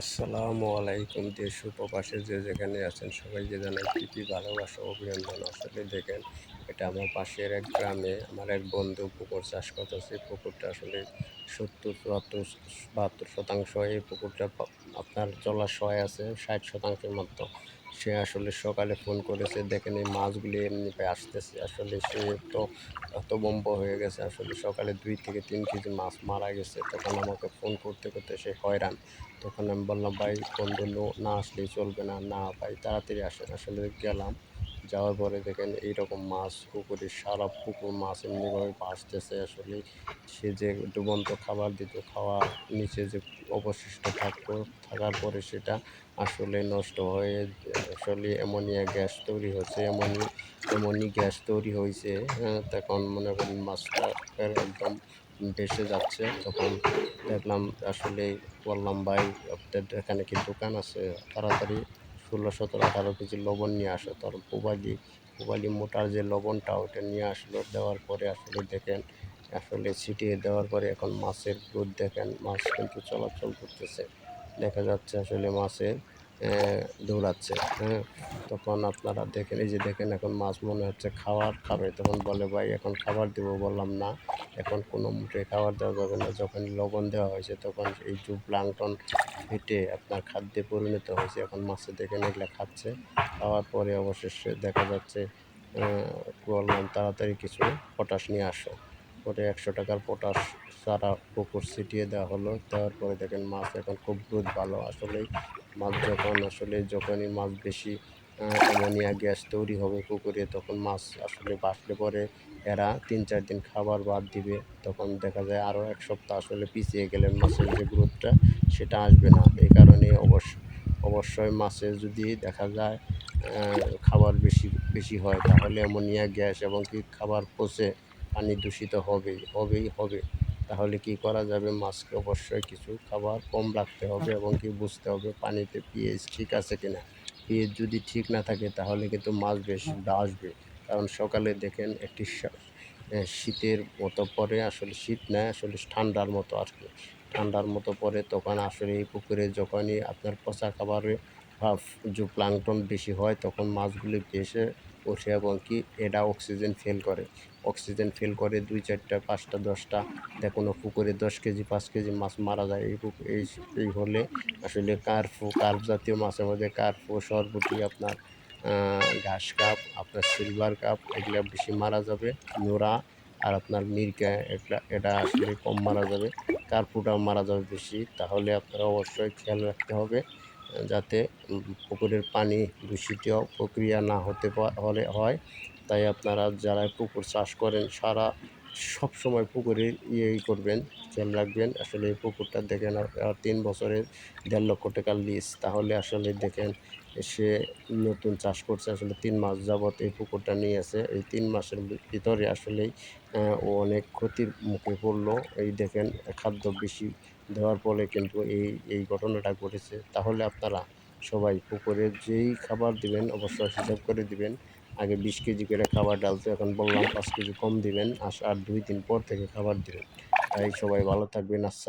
আসসালামু আলাইকুম, দেশ উপবাসে যে যেখানে আছেন সবাই সবাইকে জানাই কী ভালোবাসা, অভিনন্দন। আসলে দেখেন, এটা আমার পাশের এক গ্রামে আমার এক বন্ধু পুকুর চাষ করতেছে। পুকুরটা আসলে সত্তর, চুয়াত্তর, বাহাত্তর শতাংশ এই পুকুরটা আপনার জলাশয় আছে, ষাট শতাংশের মতো। সে আসলে সকালে ফোন করেছে, দেখেন এই মাছগুলি এমনি পায়ে আসতেছে। আসলে সে তো এত বম্ব হয়ে গেছে, আসলে সকালে দুই থেকে তিন কেজি মাছ মারা গেছে। তখন আমাকে ফোন করতে করতে সে হয়রান। তখন আমি বললাম, ভাই, বন্ধু, নো- না আসলেই চলবে না না, ভাই, তাড়াতাড়ি আসেন। আসলে গেলাম। যাওয়ার পরে দেখেন এইরকম মাছ পুকুরে সারা পুকুর মাছ এমনিভাবে ভাসতেছে। আসলে সে যে ডুবন্ত খাবার দিত খাওয়া নিচে যে অবশিষ্ট থাকতো থাকার পরে সেটা আসলে নষ্ট হয়ে আসলে অ্যামোনিয়া গ্যাস তৈরি হচ্ছে এমনই এমনই গ্যাস তৈরি হয়েছে হ্যাঁ, তখন মনে করেন মাছটা একদম ভেসে যাচ্ছে। তখন দেখলাম আসলে বললাম ভাই আপনাদের এখানে কি দোকান আছে? তাড়াতাড়ি ষোলো, সতেরো, আঠারো কেজি লবণ নিয়ে আসো। তার পোবালি পোবালি মোটার যে লবণটা, ওটা নিয়ে আসলো। দেওয়ার পরে আসলে দেখেন, আসলে ছিটিয়ে দেওয়ার পরে এখন মাছের গ্রোথ দেখেন, মাছ কিন্তু চলাচল করতেছে। দেখা যাচ্ছে আসলে মাছের দৌড়াচ্ছে। হ্যাঁ তখন আপনারা দেখেন, এই যে দেখেন এখন মাছ মনে হচ্ছে খাবার খাবে। তখন বলে, ভাই, এখন খাবার দেবো। বললাম, না, এখন কোনো মুঠে খাবার দেওয়া যাবে না। যখন লবণ দেওয়া হয়েছে, তখন এই যে প্লাংটন ফেটে আপনার খাদ্যে পরিণত হয়েছে। এখন মাছে দেখেন এগুলো খাচ্ছে। খাওয়ার পরে অবশেষে দেখা যাচ্ছে বললাম তাড়াতাড়ি কিছু পটাশ নিয়ে আসো। পরে একশো টাকার পটাশ সারা পুকুর ছিটিয়ে দেওয়া হলো। দেওয়ার পরে দেখেন মাছ এখন খুব গ্রোথ ভালো। আসলেই মাছ যখন, আসলে যখনই মাছ বেশি অ্যামোনিয়া গ্যাস তৈরি হবে পুকুরে, তখন মাছ আসলে বাঁচলে পরে এরা তিন চার দিন খাবার বাদ দিবে। তখন দেখা যায় আরও এক সপ্তাহ আসলে পিছিয়ে গেলে মাছের যে গ্রোথটা, সেটা আসবে না। এই কারণে অবশ্য, অবশ্যই মাছের যদি দেখা যায় খাবার বেশি বেশি হয়, তাহলে অ্যামোনিয়া গ্যাস এবং কি খাবার পচে পানি দূষিত হবেই হবেই হবে। তাহলে কি করা যাবে? মাছকে অবশ্যই কিছু খাবার কম রাখতে হবে এবং কি বুঝতে হবে পানিতে পিএইচ ঠিক আছে কিনা। পিএইচ যদি ঠিক না থাকে তাহলে কিন্তু মাছ বেশি আসবে। কারণ সকালে দেখেন একটি শীতের মতো পরে আসলে শীত না আসলে ঠান্ডার মতো আর কি ঠান্ডার মতো পরে তখন আসলে এই পুকুরে যখনই আপনার পচা খাবারে ভাব যে প্লাংটন বেশি হয় তখন মাছগুলি ভেসে ওঠে এবং কি এটা অক্সিজেন ফেল করে। অক্সিজেন ফেল করে দুই চারটা, পাঁচটা, দশটা। দেখুন পুকুরে দশ কেজি, পাঁচ কেজি মাছ মারা যায়। এই এই এই হলে আসলে কার্ফু কার্প জাতীয় মাছের মধ্যে কার্পু সরবটি, আপনার ঘাস কাপ, আপনার সিলভার কাপ, এগুলো বেশি মারা যাবে নোরা আর আপনার মিরকা, এটা এটা আসলে কম মারা যাবে। কার্পুটাও মারা যাবে বেশি। তাহলে আপনারা অবশ্যই খেয়াল রাখতে হবে। যাতে পুকুরের পানি দূষিত প্রক্রিয়া না হতে হলে হয়। তাই আপনারা যারা পুকুর চাষ করেন, সারা সব সময় পুকুরে ইয়েই করবেন, খেয়াল রাখবেন। আসলে এই পুকুরটা দেখেন তিন বছরের দেড় লক্ষ টাকার লিজ তাহলে আসলে দেখেন, সে নতুন চাষ করছে, আসলে তিন মাস যাবত এই পুকুরটা নিয়েছে। এই তিন মাসের ভিতরে আসলেই ও অনেক ক্ষতির মুখে পড়ল। এই দেখেন, খাদ্য বেশি দেওয়ার পরে কিন্তু এই এই ঘটনাটা ঘটেছে। তাহলে আপনারা সবাই পুকুরে যেই খাবার দিবেন, অবশ্যই হিসাব করে দিবেন। আগে বিশ কেজি করে খাবার ডালতো, এখন বললাম পাঁচ কেজি কম দিবেন আর দুই দিন পর থেকে খাবার দিবেন। তাই সবাই ভালো থাকবেন। আসসালাম